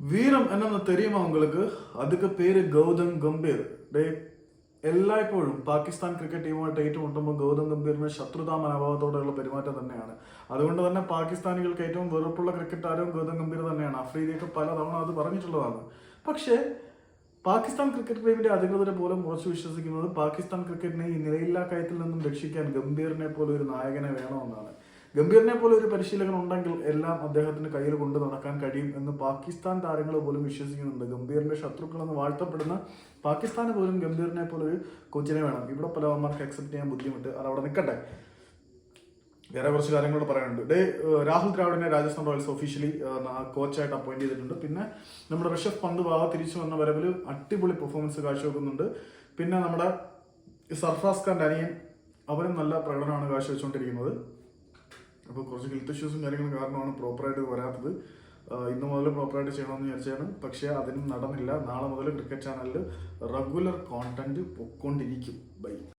வீரம் என்னன்னு தெரியுமா உங்களுக்கு அதுக்கு പേര് ഗൗതം ഗംഭീർ ഡേ എല്ലായ്പ്പോഴും പാകിസ്ഥാൻ ക്രിക്കറ്റ് ടീമുമായിട്ട് ഏറ്റുമുട്ടുമ്പോൾ ഗൗതം ഗംഭീറിന് ശത്രുതാ മനോഭാവത്തോടെയുള്ള പെരുമാറ്റം തന്നെയാണ് അതുകൊണ്ട് തന്നെ പാകിസ്ഥാനികൾക്ക് ഏറ്റവും വെറുപ്പുള്ള ക്രിക്കറ്റ് താരവും ഗൗതം ഗംഭീർ തന്നെയാണ് അഫ്രീദിയൊക്കെ പലതവണ അത് പറഞ്ഞിട്ടുള്ളതാണ് പക്ഷേ പാകിസ്ഥാൻ ക്രിക്കറ്റ് ടീമിന്റെ അധികൃതരെ പോലും കുറച്ച് വിശ്വസിക്കുന്നത് പാകിസ്ഥാൻ ക്രിക്കറ്റിനെ ഈ നിലയില്ലാ കയത്തിൽ നിന്നും രക്ഷിക്കാൻ ഗംഭീറിനെ പോലെ ഒരു നായകനെ വേണമെന്നാണ് ഗംഭീറിനെ പോലെ ഒരു പരിശീലകൻ ഉണ്ടെങ്കിൽ എല്ലാം അദ്ദേഹത്തിന് കയ്യിൽ കൊണ്ട് നടക്കാൻ കഴിയും എന്ന് പാകിസ്ഥാൻ താരങ്ങൾ പോലും വിശ്വസിക്കുന്നുണ്ട്. ഗംഭീറിന്റെ ശത്രുക്കളെന്ന് വാഴ്ത്തപ്പെടുന്ന പാകിസ്ഥാന് പോലും ഗംഭീറിനെ പോലെ ഒരു കോച്ചിനെ വേണം. ഇവിടെ പലവന്മാർക്ക് അക്സെപ്റ്റ് ചെയ്യാൻ ബുദ്ധിമുട്ട്. അത് അവിടെ നിൽക്കട്ടെ. വേറെ കുറച്ച് കാര്യങ്ങളോട് പറയാനുണ്ട്. ഡേ രാഹുൽ ദ്രാവിഡിനെ രാജസ്ഥാൻ റോയൽസ് ഒഫീഷ്യലി കോച്ചായിട്ട് അപ്പോയിന്റ് ചെയ്തിട്ടുണ്ട്. പിന്നെ നമ്മുടെ ഋഷഭ് പന്ത് ഭാഗ തിരിച്ചു വന്ന വരവിൽ അടിപൊളി പെർഫോമൻസ് കാഴ്ചവെക്കുന്നുണ്ട്. പിന്നെ നമ്മുടെ സർഫാസ് ഖാന്റെ അനിയൻ അവരും നല്ല പ്രകടനമാണ് കാഴ്ചവെച്ചുകൊണ്ടിരിക്കുന്നത്. അപ്പോൾ കുറച്ച് ഹെൽത്ത് ഇഷ്യൂസും കാര്യങ്ങളും കാരണമാണ് പ്രോപ്പറായിട്ട് വരാത്തത്. ഇന്ന് മുതൽ പ്രോപ്പറായിട്ട് ചെയ്യണമെന്ന് വിചാരിച്ചാണ്. പക്ഷേ അതിനും നടന്നില്ല. നാളെ മുതൽ ക്രിക്കറ്റ് ചാനലിൽ റെഗുലർ കോണ്ടന്റ് പൊക്കോണ്ടിരിക്കും. ബൈ